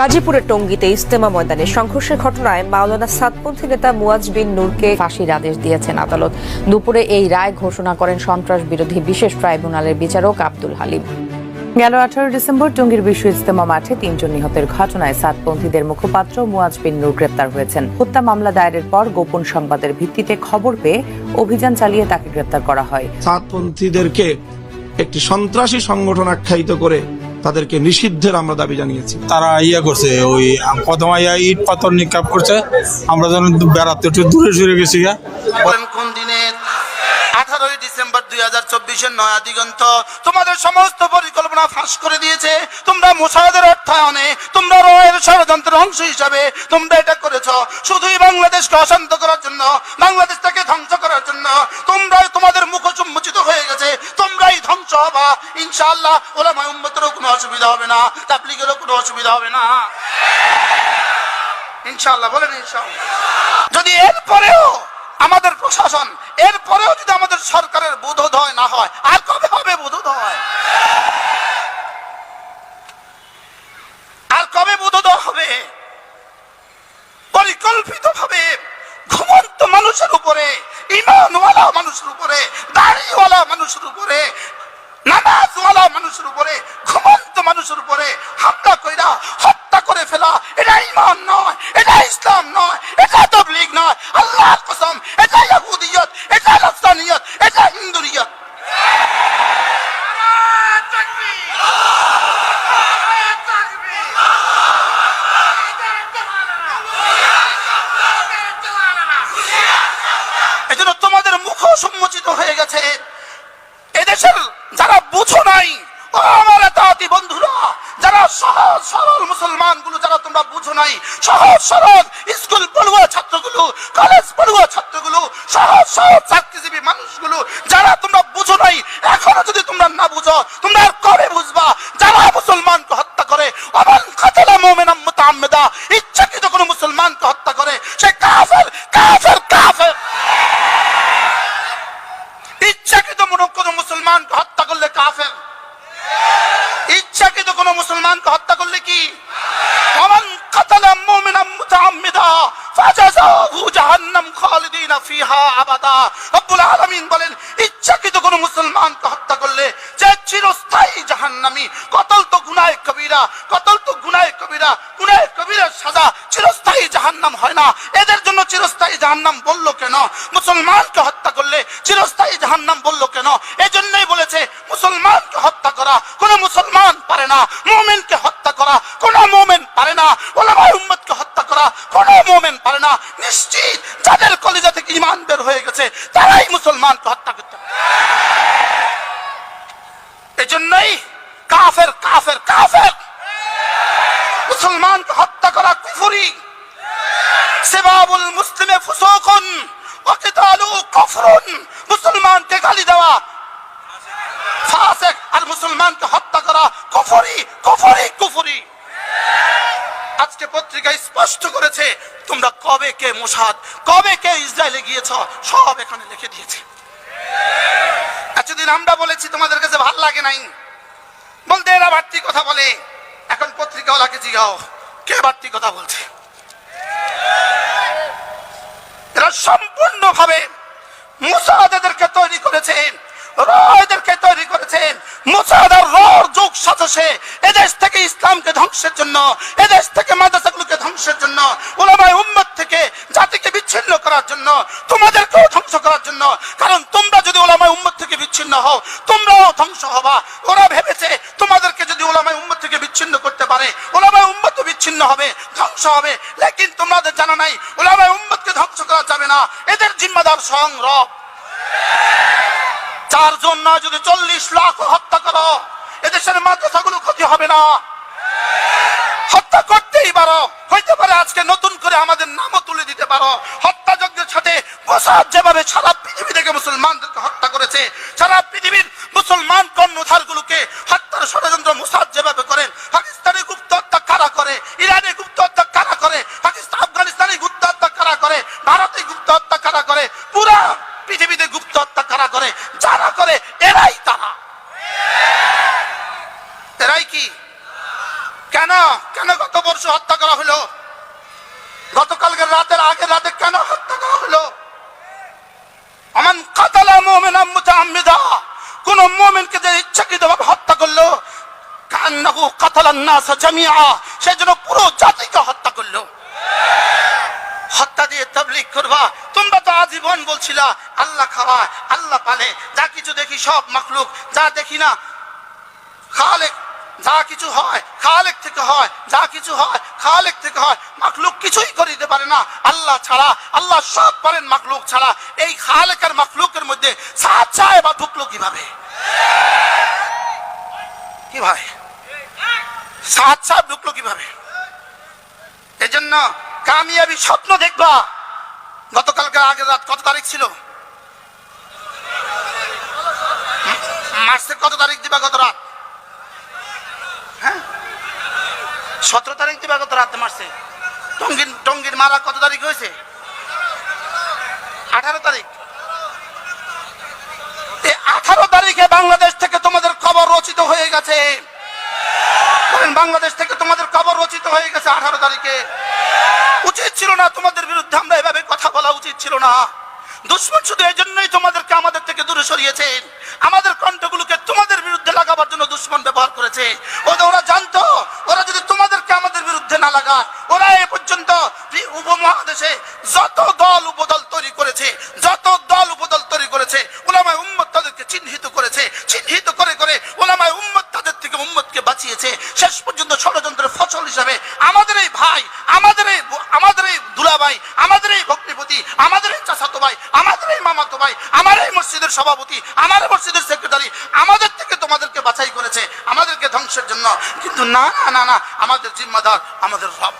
গাজীপুরের টঙ্গীতে ইস্তেমা ময়দানে সংঘর্ষের ঘটনায় মাওলানা সাতপন্থী নেতা মুয়াজ বিন নূরকে ফাঁসির আদেশ দিয়েছেন আদালত। দুপুরে এই রায় ঘোষণা করেন সন্ত্রাস বিরোধী বিশেষ ট্রাইব্যুনালের বিচারক আব্দুল হালিম। গেল আঠারো ডিসেম্বর টঙ্গীর বিশ্ব ইজতেমা মাঠে তিনজন নিহতের ঘটনায় সাতপন্থীদের মুখপাত্র মুয়াজ বিন নূর গ্রেপ্তার হয়েছেন। হত্যা মামলা দায়েরের পর গোপন সংবাদের ভিত্তিতে খবর পেয়ে অভিযান চালিয়ে তাকে গ্রেপ্তার করা হয়। সাতপন্থীদেরকে একটি সন্ত্রাসী সংগঠন আখ্যায়িত করে তাদেরকে নিষিদ্ধের আমরা দাবি জানিয়েছি। তারা ইয়ে করছে ওই প্রথমে ইয়া ইট পাথর নিক্ষেপ করছে। আমরা যেন বেড়াতে একটু দূরে সরে গেছি গা। কোন দিনের আঠারোই ডিসেম্বর দুই হাজার চব্বিশের নয়া দিগন্ত। তোমাদের সমস্ত পরিকল্পনা ফাঁস করে দিয়েছে। তোমরা মোসাদের অর্থায়নে তোমরা রয়ের ষড়যন্ত্রের অংশ হিসাবে তোমরা এটা করেছ। শুধুই বাংলাদেশকে অশান্ত করার জন্য বাংলাদেশটাকে ধ্বংস করার জন্য। তোমরা তোমাদের মুখ হয়ে গেছে। তোমরাই ধ্বংস হবা। ইনশাআল্লাহ ওলামা উম্মতেরও কোনো অসুবিধা হবে না, তাবলিগেরও কোনো অসুবিধা হবে না। ইনশাআল্লাহ, বলেন ইনশাআল্লাহ। যদি এরপরেও আমাদের প্রশাসন, এরপরেও যদি আমাদের সরকারের বোধোদয় না হয়, আর কবে হবে বোধোদয়? আর কবে বোধোদয় হবে? পরিকল্পিত ভাবে ঘুমন্ত মানুষের উপরে, ইমানওয়ালা মানুষের উপরে দাড়িওয়ালা মানুষের উপরে, নামাজওয়ালা মানুষের উপরে, ঘুমন্ত মানুষের উপরে হামলা কইরা হত্যা করে ফেলা, এটা ইমান নয়, এটা ইসলাম নয়, এটা তবলিগ নয়। আল্লাহর কসম, এটা ইহুদিয়ত এটা নফসানিয়ত এটা হিন্দুরিয়ত। এজন্য তোমাদের মুখ সম্মোচিত হয়ে গেছে এদেশের যারা বুঝো নাই ও আমার তাঁতি বন্ধুরা যারা সহজ সরল মুসলমানগুলো যারা তোমরা বুঝো নাই, সহজ সরল স্কুল পড়ুয়া ছাত্রগুলো কলেজ পড়ুয়া ছাত্রগুলো, সহজ সহজ চাকরিজীবী মানুষগুলো যারা তোমরা বুঝো নাই, এখনও যদি তোমরা না বুঝো, তোমরা কবে বুঝবা? যারা মুসলমানকে হত্যা করে আবার খাতালা মোমেনাম মুতাআম্মিদা ইচ্ছাকৃত কোনো মুসলমানকে হত্যা করে সে কাফের কাফের কাফের ইচ্ছাকৃত মনে কোনো মুসলমানকে হত্যা করলে কাফের ইচ্ছাকৃত কোনো মুসলমানকে হত্যা করলে কি ومن قتل مؤمنا متعمدا فجزاؤه جهنم خالدين فيها ابدا রব্বুল আলামিন বলেন ইচ্ছাকৃত কোনো মুসলমানকে হত্যা করলে যে চিরস্থায়ী জাহান্নামী কতল তো গুনায় কবিরা কতল তো গুনায় কবিরা গুনায় কবিরার সাজা চিরস্থায়ী জাহান্নাম হয় না এদের জন্য চিরস্থায়ী জাহান্নাম বললো কেন মুসলমানকে হত্যা করলে চিরস্থায়ী জাহান্নাম বললো কেন এজন্যই বলেছে মুসলমানকে হত্যা করা কোন মুসলমান পারে না মুমিনকে হত্যা করা, কোন মুমিন পারে না। ওলামায়ে উম্মতকে হত্যা করা, কোন মুমিন পারে না। নিশ্চিত যাদের কলিজা থেকে ঈমান বের হয়ে গেছে, তারাই মুসলমানকে হত্যা করতে এজন্যই কাফের কাফের কাফের। মুসলমানকে হত্যা করা কুফরি। সেবাবুল মুসলিমে ফুসুকুন কিতালু কুফরুন। মুসলমানকে গালি দেওয়া মুসলমানকে হত্যা করা কুফরি কুফরি কুফরি। আজকে পত্রিকায় স্পষ্ট করেছে, তোমরা কবে কে মোসাদ কবে কে ইসরায়েলে গিয়েছ, সব এখানে লিখে দিয়েছে। এতদিন আমরা বলেছি, তোমাদের কাছে ভালো লাগে নাই। বলতে এরা বাড়তি কথা বলে। এখন পত্রিকাওয়ালাকে জিগাও, কে বাড়তি কথা বলছে? এরা সম্পূর্ণভাবে মুসাদ এদেরকে তৈরি করেছেন এদেরকে তৈরি করেছেন। মুসাদ আর রর যুগ সাজসে এদেশ থেকে ইসলামকে ধ্বংসের জন্য, এদেশ থেকে মাদ্রাসাগুলোকে ধ্বংসের জন্য ওলামায় উম্মত থেকে জাতিকে বিচ্ছিন্ন করার জন্য, তোমাদেরকেও ধ্বংস করার জন্য। কারণ তোমরা যদি ওলামায় উম্মত থেকে বিচ্ছিন্ন হও, তোমরাও ধ্বংস হবা। ওরা ভেবেছে তোমাদেরকে যদি ওলামায় উম্মত থেকে বিচ্ছিন্ন করতে পারে ওলামায় উম্মত বিচ্ছিন্ন হবে, ধ্বংস হবে। লেকিন তোমাদের জানা নাই ওলামায় উম্মতকে ধ্বংস করা যাবে না। এদের জিম্মাদার স্বয়ং রব। চারজন না যদি চল্লিশ লাখ হত্যা করো, এদেশের মাদ্রাসাগুলো ক্ষতি হবে না। হত্যা করতেই পারো। হইতে পারে আজকে নতুন করে আমাদের নামও তুলে দিতে পারো। হত্যাযজ্ঞের সাথে মোসাদ যেভাবে সারা পৃথিবী থেকে মুসলমানদেরকে হত্যা করেছে, সারা পৃথিবীর মুসলমান কর্ণধার গুলোকে হত্যার ষড়যন্ত্র মোসাদ যেভাবে করেন, পাকিস্তানে গুপ্ত হত্যা কারা করে, ইরানে গুপ্ত হত্যা কারা করে, পাকিস্তান, আফগানিস্তানে গুপ্ত হত্যা কারা করে, ভারতে গুপ্ত হত্যা কারা করে, পুরা পৃথিবীতে গুপ্ত হত্যা কারা করে করে এরাই তারা। এরাই কি? কেন? কেন গত বর্ষ হত্যা করা হলো? গতকালকের রাতের আগের রাতে কেন হত্যা করা হলো? আমান কাতালা মুমিনা মুতাআম্মিদা। কোন মুমিনকে যে ইচ্ছাকৃতভাবে হত্যা করল, কান্নাহু কাতালান নাস জামিআ, সেজন্য পুরো জাতিকে হত্যা করল। করবা তোমরা তো আজীবন বলছিলা, আল্লাহ খাওয়া আল্লাহ পালে, যা কিছু দেখি সব মাখলুক, যা দেখি না, খালেক, যা কিছু হয়, খালেক থেকে হয়, যা কিছু হয়, খালেক থেকে হয়, মাখলুক কিছুই করিতে পারে না, আল্লাহ ছাড়া, আল্লাহ সব পারেন মাখলুক ছাড়া, এই খালেকের মাখলুকের মধ্যে সাত চায় বা ঢুকলো কীভাবে? কি ভাই? সাত সাপ ঢুকলো কীভাবে? এজন্য কামিয়াবি স্বপ্ন দেখবা। গতকালকে আগের রাত কত তারিখ ছিল? মার্চের কত তারিখ দিবা গত রাত? হ্যাঁ? সতেরো তারিখ দিবা গত রাত মার্চে টঙ্গির টঙ্গির মারা কত তারিখ হয়েছে? আঠারো তারিখ। আঠারো তারিখে বাংলাদেশ থেকে তোমাদের খবর রচিত হয়ে গেছে। বাংলাদেশ থেকে তোমাদের খবর রচিত হয়ে গেছে আঠারো তারিখে। উচিত ছিল না তোমাদের বিরুদ্ধে আমরা এভাবে কথা বলা উচিত ছিল না। দুশ্মন শুধু এই জন্যই তোমাদেরকে আমাদের থেকে দূরে সরিয়েছেন আমাদের কণ্ঠগুলোকে তোমাদের বিরুদ্ধে লাগাবার জন্য দুশ্মন ব্যবহার করেছে। ওরা জানতো, ওরা যদি তোমাদেরকে আমাদের বিরুদ্ধে না লাগায়, ওরা এ পর্যন্ত উপমহাদেশে যত দল উপদল তৈরি করেছে চাচাতো ভাই আমাদের এই মামাতো ভাই আমার এই মসজিদের সভাপতি আমার মসজিদের সেক্রেটারি আমাদের থেকে তোমাদেরকে বাছাই করেছে, আমাদেরকে ধ্বংসের জন্য। কিন্তু না না না না, আমাদের জিম্মাদার, আমাদের রব।